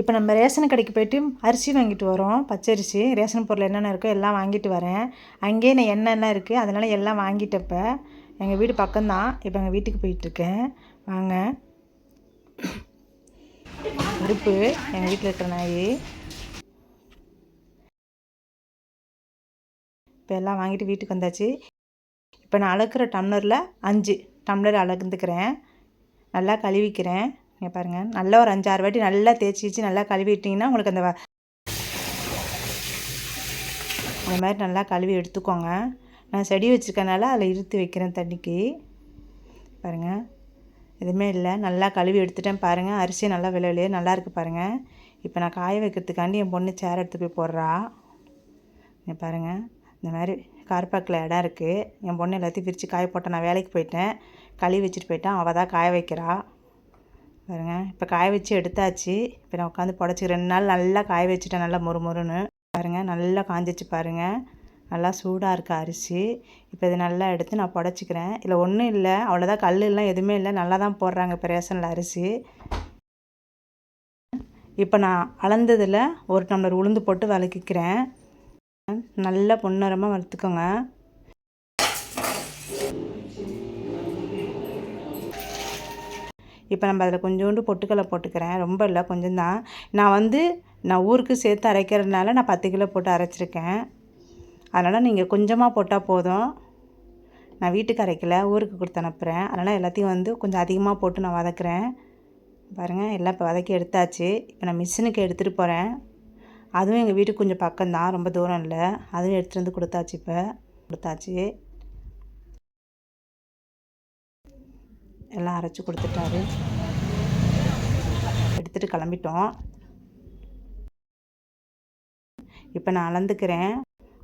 இப்போ நம்ம ரேஷன் கடைக்கு போயிட்டு அரிசி வாங்கிட்டு வரோம் பச்சரிசி. ரேஷன் பொருள் என்னென்ன இருக்கோ எல்லாம் வாங்கிட்டு வரேன். அங்கேயே நான் என்னென்ன இருக்குது அதனால் எல்லாம் வாங்கிட்டப்ப எங்கள் வீடு பக்கம்தான். இப்போ எங்கள் வீட்டுக்கு போயிட்டுருக்கேன். வாங்க. உடுப்பு எங்கள் வீட்டில் இருக்கிற நாய். இப்போ எல்லாம் வாங்கிட்டு வீட்டுக்கு வந்தாச்சு. இப்போ நான் அளக்குற டம்ளரில் அஞ்சு. டம்ளர் அளந்துக்கிறேன் நல்லா கழுவிக்கிறேன். இங்கே பாருங்கள் நல்லா ஒரு அஞ்சாறு வாட்டி நல்லா தேய்ச்சி வச்சு நல்லா கழுவிட்டிங்கன்னா உங்களுக்கு அந்த இந்த மாதிரி நல்லா கழுவி எடுத்துக்கோங்க. நான் செடி வச்சுருக்கனால அதில் இழுத்து வைக்கிறேன் தண்ணிக்கு. பாருங்கள் எதுவுமே இல்லை. நல்லா கழுவி எடுத்துட்டேன் பாருங்கள் அரிசி நல்லா விலையிலே நல்லா இருக்குது பாருங்கள் இப்போ நான் காய வைக்கிறதுக்காண்டி என் பொண்ணு சேர் எடுத்து போய் போடுறா. இங்கே பாருங்கள் இந்த மாதிரி கார்பாக்கில் இடம் இருக்குது என் பொண்ணு எல்லாத்தையும் பிரித்து காய போட்டேன். நான் வேலைக்கு போயிட்டேன். கழுவி வச்சுட்டு போயிட்டேன். அவள் தான் காய வைக்கிறா. பாருங்க. இப்போ காய வச்சு எடுத்தாச்சு. இப்போ நான் உட்காந்து புடச்சி ரெண்டு நாள் நல்லா காய வச்சுட்டேன். நல்லா மொறு மொறுன்னு. பாருங்கள் நல்லா காஞ்சிச்சு பாருங்கள் நல்லா சூடாக இருக்குது அரிசி. இப்போ இது நல்லா எடுத்து நான் புடச்சிக்கிறேன். இல்லை ஒன்றும் இல்லை. அவ்வளோதான் கல் எல்லாம் எதுவுமே இல்லை. நல்லா தான் போடுறாங்க. இப்போ ரேஷனில் அரிசி. இப்போ நான் அளந்ததில் ஒரு டம்ளர் உளுந்து போட்டு வதக்கிக்கிறேன். நல்லா பொன்னரமாக வறுத்துக்கோங்க. இப்போ நம்ம அதில் கொஞ்சோண்டு பொட்டுக்கடலை போட்டுக்கிறேன். ரொம்ப இல்லை கொஞ்சம் தான். நான் வந்து நான் ஊருக்கு சேர்த்து அரைக்கிறதுனால நான் பத்து கிலோ போட்டு அரைச்சிருக்கேன். அதனால் நீங்கள் கொஞ்சமாக போட்டால் போதும். நான் வீட்டுக்கு அரைக்கல ஊருக்கு கொடுத்து அனுப்புகிறேன் அதனால் எல்லாத்தையும் வந்து கொஞ்சம் அதிகமாக போட்டு நான் வதக்குறேன். பாருங்கள் எல்லாம் இப்போ வதக்கி எடுத்தாச்சு. இப்போ நான் மிஷினுக்கு எடுத்துகிட்டு போகிறேன் அதுவும் எங்கள் வீட்டுக்கு கொஞ்சம் பக்கம்தான் ரொம்ப தூரம் இல்லை. அதுவும் எடுத்துகிட்டு வந்து கொடுத்தாச்சு இப்போ. கொடுத்தாச்சு. எல்லாம் அரைச்சி கொடுத்துட்டாரு. எடுத்துகிட்டு கிளம்பிட்டோம். இப்போ நான் அளந்துக்கிறேன்.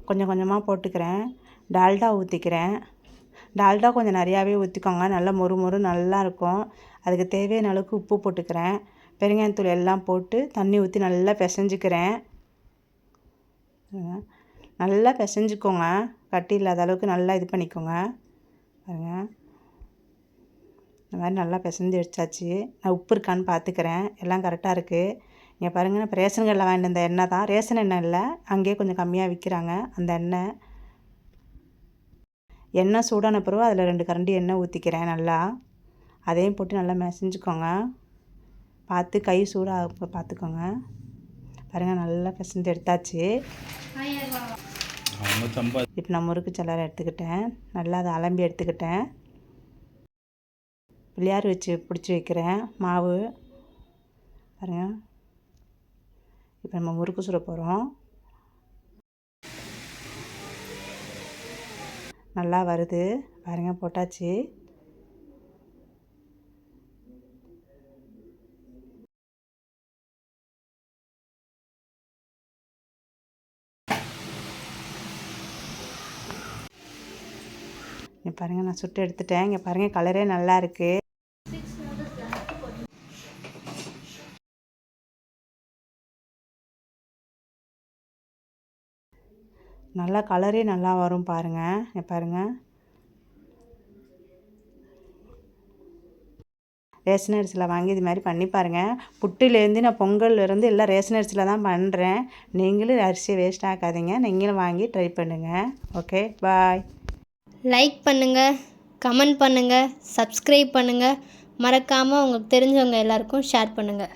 கொஞ்சம் கொஞ்சமாக போட்டுக்கிறேன். டால்டா ஊற்றிக்கிறேன் டால்டா கொஞ்சம் நிறையாவே ஊற்றிக்கோங்க நல்லா மொறு மொறு நல்லா இருக்கும். அதுக்கு தேவையான அளவுக்கு உப்பு போட்டுக்கிறேன். பெருங்காயத்தூள் எல்லாம் போட்டு தண்ணி ஊற்றி நல்லா பிசைஞ்சிக்கிறேன். நல்லா பிசைஞ்சிக்கோங்க. கட்டி இல்லாத அளவுக்கு நல்லா இது பண்ணிக்கோங்க. பாருங்கள் இந்த மாதிரி நல்லா பிசைஞ்சு வச்சாச்சு. நான் உப்பு இருக்கான்னு பார்த்துக்கிறேன் எல்லாம் கரெக்டாக இருக்குது இங்கே பாருங்கள் இப்போ ரேஷன் கடையில் வாங்கிட்டு வந்த எண்ணெய் தான். ரேஷன் எண்ணெய் இல்லை. அங்கேயே கொஞ்சம் கம்மியாக விற்கிறாங்க அந்த எண்ணெய். எண்ணெய் சூடான பிறகு அதில் ரெண்டு கரண்டி எண்ணெய் ஊற்றிக்கிறேன் நல்லா. அதையும் போட்டு நல்லா மெசஞ்சுக்கோங்க. பார்த்து கை சூடாக பார்த்துக்கோங்க பாருங்கள் நல்லா பிசைஞ்சு எடுத்தாச்சு. இப்போ நான் முறுக்கு சல்லரை எடுத்துக்கிட்டேன். நல்லா அதை அலம்பி எடுத்துக்கிட்டேன். பிள்ளையார் வச்சு பிடிச்சி வைக்கிறேன். மாவு. பாருங்க. இப்போ நம்ம முறுக்கு சுட போகிறோம் நல்லா வருது. பாருங்க போட்டாச்சு. இங்கே பாருங்கள் நான் சுட்டு எடுத்துட்டேன். இங்கே பாருங்கள் கலரே நல்லா இருக்குது நல்லா கலரே நல்லா வரும் பாருங்கள் பாருங்கள் ரேஷன் அரிசியில் வாங்கி இது மாதிரி பண்ணி பாருங்கள் புட்டுலேருந்து நான் பொங்கல்லேருந்து எல்லாம் ரேஷன் அரிசியில் தான் பண்ணுறேன் நீங்களும் அரிசியை வேஸ்ட் ஆக்காதீங்க. நீங்களும் வாங்கி ட்ரை பண்ணுங்கள் ஓகே பாய் லைக் பண்ணுங்கள் கமெண்ட் பண்ணுங்கள் சப்ஸ்கிரைப் பண்ணுங்கள் மறக்காமல் உங்களுக்கு தெரிஞ்சவங்க எல்லாருக்கும் ஷேர் பண்ணுங்கள்